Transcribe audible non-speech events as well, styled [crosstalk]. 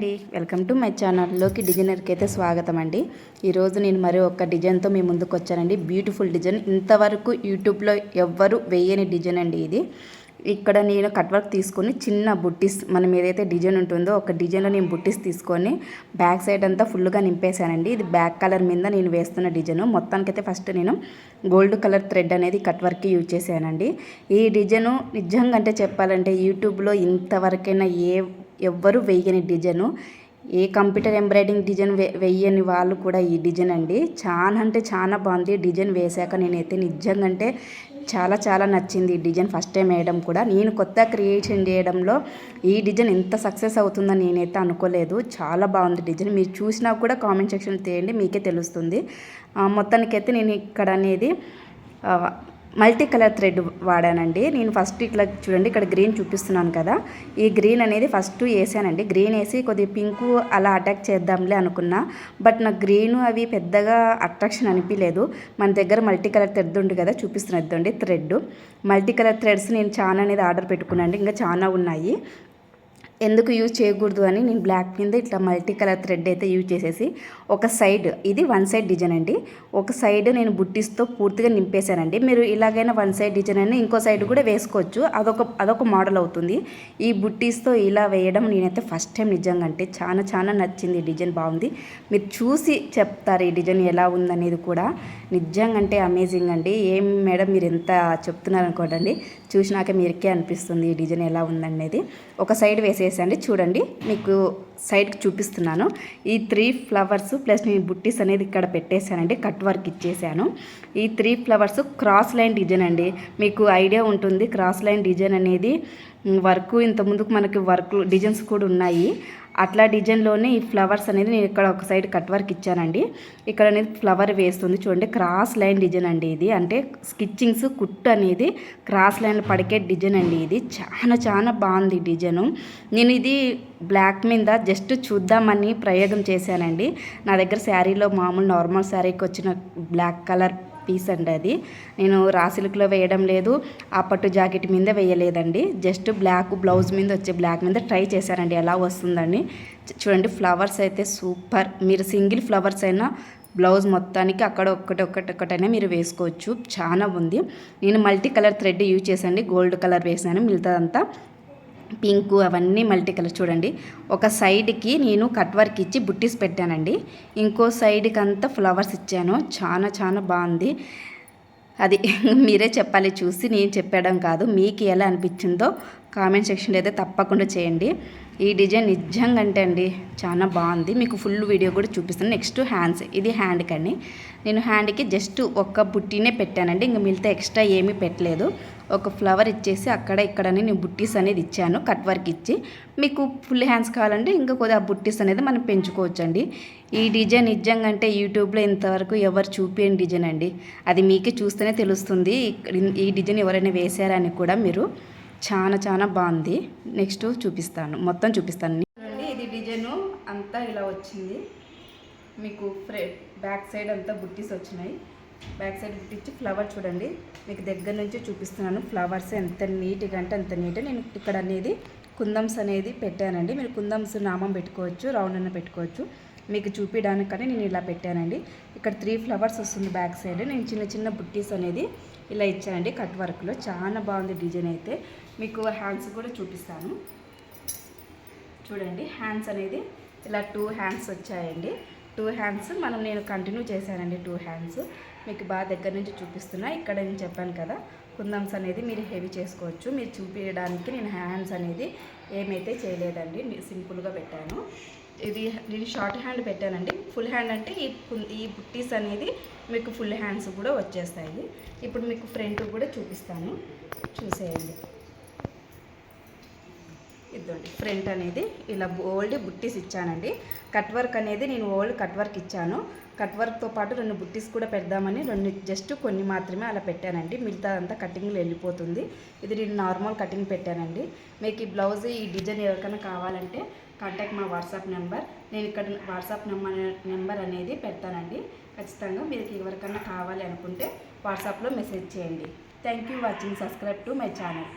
అండి. Welcome to my ఛానల్లోకి డిజైనర్కి అయితే స్వాగతం అండి. ఈరోజు నేను మరి ఒక డిజైన్తో మీ ముందుకు వచ్చానండి. బ్యూటిఫుల్ డిజైన్ ఇంతవరకు యూట్యూబ్లో ఎవ్వరు వేయని డిజైన్ అండి ఇది. ఇక్కడ నేను కట్ వర్క్ తీసుకొని చిన్న బుట్టీస్ మనం ఏదైతే డిజైన్ ఉంటుందో ఒక డిజైన్లో నేను బుట్టీస్ తీసుకొని బ్యాక్ సైడ్ అంతా ఫుల్గా నింపేశానండి. ఇది బ్యాక్ కలర్ మీద నేను వేస్తున్న డిజైన్ మొత్తానికైతే ఫస్ట్ నేను గోల్డ్ కలర్ థ్రెడ్ అనేది కట్ వర్క్కి యూజ్ చేశానండి. ఈ డిజైను నిజంగా అంటే చెప్పాలంటే యూట్యూబ్లో ఇంతవరకైనా ఏ ఎవ్వరు వేయని డిజైను. ఏ కంప్యూటర్ ఎంబ్రాయిడింగ్ డిజైన్ వే వాళ్ళు కూడా ఈ డిజైన్ అండి. చాలా అంటే చాలా బాగుంది. డిజైన్ వేశాక నేనైతే నిజంగా అంటే చాలా చాలా నచ్చింది ఈ డిజైన్ ఫస్ట్ టైం వేయడం కూడా. నేను కొత్త క్రియేషన్ చేయడంలో ఈ డిజైన్ ఎంత సక్సెస్ అవుతుందని నేనైతే అనుకోలేదు. చాలా బాగుంది డిజైన్. మీరు చూసినా కూడా కామెంట్ సెక్షన్ తీయండి మీకే తెలుస్తుంది. మొత్తానికైతే నేను ఇక్కడ అనేది మల్టీ కలర్ థ్రెడ్ వాడానండి. నేను ఫస్ట్ ఇట్లా చూడండి ఇక్కడ గ్రీన్ చూపిస్తున్నాను కదా. ఈ గ్రీన్ అనేది ఫస్ట్ వేసానండి. గ్రీన్ వేసి కొద్దిగా పింకు అలా అటాక్ చేద్దాంలే అనుకున్నా. బట్ నాకు గ్రీన్ అవి పెద్దగా అట్రాక్షన్ అనిపించలేదు మన దగ్గర మల్టీ కలర్ థ్రెడ్ ఉంది కదా చూపిస్తున్నది థ్రెడ్. మల్టీ కలర్ థ్రెడ్స్ నేను చాలా అనేది ఆర్డర్ పెట్టుకున్నాను ఇంకా చాలా ఉన్నాయి. ఎందుకు యూజ్ చేయకూడదు అని నేను బ్లాక్ మీద ఇట్లా మల్టీ కలర్ థ్రెడ్ అయితే యూజ్ చేసేసి ఒక సైడ్ ఇది వన్ సైడ్ డిజైన్ అండి. ఒక సైడ్ నేను బుట్టిస్తో పూర్తిగా నింపేశానండి. మీరు ఇలాగైనా వన్ సైడ్ డిజైన్ అని ఇంకో సైడ్ కూడా వేసుకోవచ్చు. అదొక అదొక మోడల్ అవుతుంది. ఈ బుట్టీస్తో ఇలా వేయడం నేనైతే ఫస్ట్ టైం నిజంగా అంటే చాలా చాలా నచ్చింది డిజైన్ బాగుంది. మీరు చూసి చెప్తారు ఈ డిజైన్ ఎలా ఉందనేది కూడా. నిజంగా అంటే అమేజింగ్ అండి ఏం మేడం మీరు ఎంత చెప్తున్నారు అనుకోండి చూసినాక మీరికే అనిపిస్తుంది ఈ డిజైన్ ఎలా ఉందనేది. ఒక సైడ్ వేసేసండి చూడండి మీకు సైడ్కి చూపిస్తున్నాను. ఈ త్రీ ఫ్లవర్స్ ప్లస్ నేను బుట్టీస్ అనేది ఇక్కడ పెట్టేశానండి కట్ వర్క్ ఇచ్చేసాను ఈ three flowers cross line design అండి. మీకు ఐడియా ఉంటుంది క్రాస్ లైన్ డిజైన్ అనేది వర్క్ ఇంతకుముందుకు మనకి వర్క్ డిజైన్స్ కూడా ఉన్నాయి. అట్లా డిజైన్లోనే ఈ ఫ్లవర్స్ అనేది నేను ఇక్కడ ఒక సైడ్ కట్ వర్క్ ఇచ్చానండి. ఇక్కడ అనేది ఫ్లవర్ వేస్తుంది. చూడండి క్రాస్ లైన్ డిజైన్ అండి ఇది. అంటే స్కిచ్చింగ్స్ కుట్టు అనేది క్రాస్ లైన్లు పడికే డిజైన్ అండి ఇది. చాలా చాలా బాగుంది డిజైను. నేను ఇది బ్లాక్ మీద జస్ట్ చూద్దామని ప్రయోగం చేశానండి. నా దగ్గర శారీలో మామూలు నార్మల్ శారీకి వచ్చిన బ్లాక్ కలర్ పీస్ అండి అది. నేను రాసిల్క్లో వేయడం లేదు. ఆ పట్టు జాకెట్ మీద వేయలేదండి. జస్ట్ బ్లాక్ బ్లౌజ్ మీద వచ్చే బ్లాక్ మీద ట్రై చేశానండి. ఎలా వస్తుందండి చూడండి ఫ్లవర్స్ అయితే సూపర్. మీరు సింగిల్ ఫ్లవర్స్ అయినా బ్లౌజ్ మొత్తానికి అక్కడ ఒక్కటి ఒక్కటి ఒక్కటైనా మీరు వేసుకోవచ్చు. చాలా ఉంది. నేను మల్టీ కలర్ థ్రెడ్ యూజ్ చేశాను గోల్డ్ కలర్ వేసాను మిగతాదంతా పింక్ అవన్నీ మల్టీ కలర్ చూడండి. ఒక సైడ్కి నేను కట్ వర్క్ ఇచ్చి బుట్టీస్ పెట్టానండి. ఇంకో సైడ్కి అంతా ఫ్లవర్స్ ఇచ్చాను. చాలా చాలా బాగుంది. అది [laughs] మీరే చెప్పాలి చూసి నేను చెప్పడం కాదు. మీకు ఎలా అనిపించిందో కామెంట్ సెక్షన్లో అయితే తప్పకుండా చేయండి. ఈ డిజైన్ నిజంగా అంటే అండి చాలా బాగుంది. మీకు ఫుల్ వీడియో కూడా చూపిస్తాను. Next hands. ఇది హ్యాండ్కి అండి నేను హ్యాండ్కి జస్ట్ ఒక్క బుట్టీనే పెట్టానండి. ఇంకా మిగతా ఎక్స్ట్రా ఏమీ పెట్టలేదు. ఒక ఫ్లవర్ ఇచ్చేసి అక్కడ ఇక్కడనే నేను బుట్టీస్ అనేది ఇచ్చాను. కట్ వర్క్ ఇచ్చి. మీకు ఫుల్ హ్యాండ్స్ కావాలంటే ఇంకా కొద్దిగా ఆ బుట్టీస్ అనేది మనం పెంచుకోవచ్చండి. ఈ డిజైన్ నిజంగా అంటే యూట్యూబ్లో ఇంతవరకు ఎవరు చూపించని డిజైన్ అండి. అది మీకే చూస్తేనే తెలుస్తుంది. ఈ డిజైన్ ఎవరైనా వేశారని కూడా మీరు. చాలా చాలా బాగుంది. నెక్స్ట్ చూపిస్తాను. మొత్తం చూపిస్తాను. ఇది డిజైన్ అంతా ఇలా వచ్చింది. మీకు ఫ్రే బ్యాక్ సైడ్ అంతా బుట్టీస్ వచ్చినాయి. బ్యాక్ సైడ్ బుట్టించి ఫ్లవర్ చూడండి. మీకు దగ్గర నుంచి చూపిస్తున్నాను. ఫ్లవర్స్ ఎంత నీట్గా అంటే అంత నీట్ నేను ఇక్కడ అనేది కుందమ్స్ అనేది పెట్టానండి. మీరు కుందమ్స్ నామం పెట్టుకోవచ్చు రౌండ్ అన్న పెట్టుకోవచ్చు. మీకు చూపించడానికని నేను ఇలా పెట్టానండి. ఇక్కడ త్రీ ఫ్లవర్స్ వస్తుంది బ్యాక్ సైడ్. నేను చిన్న చిన్న బుట్టీస్ అనేది ఇలా ఇచ్చానండి కట్ వర్క్లో. చాలా బాగుంది డిజైన్ అయితే. మీకు హ్యాండ్స్ కూడా చూపిస్తాను. చూడండి హ్యాండ్స్ అనేది ఇలా టూ హ్యాండ్స్ వచ్చాయండి. టూ హ్యాండ్స్ మనం నేను కంటిన్యూ చేశానండి టూ హ్యాండ్స్. మీకు బాగా దగ్గర నుంచి చూపిస్తున్నా. ఇక్కడ నేను చెప్పాను కదా కుందమ్స్ అనేది మీరు హెవీ చేసుకోవచ్చు. మీరు చూపించడానికి నేను హ్యాండ్స్ అనేది ఏమైతే చేయలేదండి. సింపుల్గా పెట్టాను. ఇది నేను షార్ట్ హ్యాండ్ పెట్టానండి. ఫుల్ హ్యాండ్ అంటే ఈ ఈ బుట్టీస్ అనేది మీకు ఫుల్ హ్యాండ్స్ కూడా వచ్చేస్తాయి. ఇప్పుడు మీకు ఫ్రంట్ కూడా చూపిస్తాను. చూసేయండి. ఇద్దండి ఫ్రంట్ అనేది ఇలా ఓల్డ్ బుట్టీస్ ఇచ్చానండి. కట్ వర్క్ అనేది నేను ఓల్డ్ కట్ వర్క్ ఇచ్చాను. కట్ వర్క్తో పాటు రెండు బుట్టీస్ కూడా పెడదామని రెండు జస్ట్ కొన్ని మాత్రమే అలా పెట్టానండి. మిగతా అంతా కటింగ్లో వెళ్ళిపోతుంది. ఇది నేను నార్మల్ కటింగ్ పెట్టానండి. మీకు ఈ బ్లౌజ్ ఈ డిజైన్ ఎవరికైనా కావాలంటే కాంటాక్ట్ మా వాట్సాప్ నెంబర్ నేను ఇక్కడ వాట్సాప్ నెంబర్ నెంబర్ అనేది పెడతానండి. ఖచ్చితంగా మీరు ఎవరికైనా కావాలి అనుకుంటే వాట్సాప్లో మెసేజ్ చేయండి. Thank you watching subscribe to my channel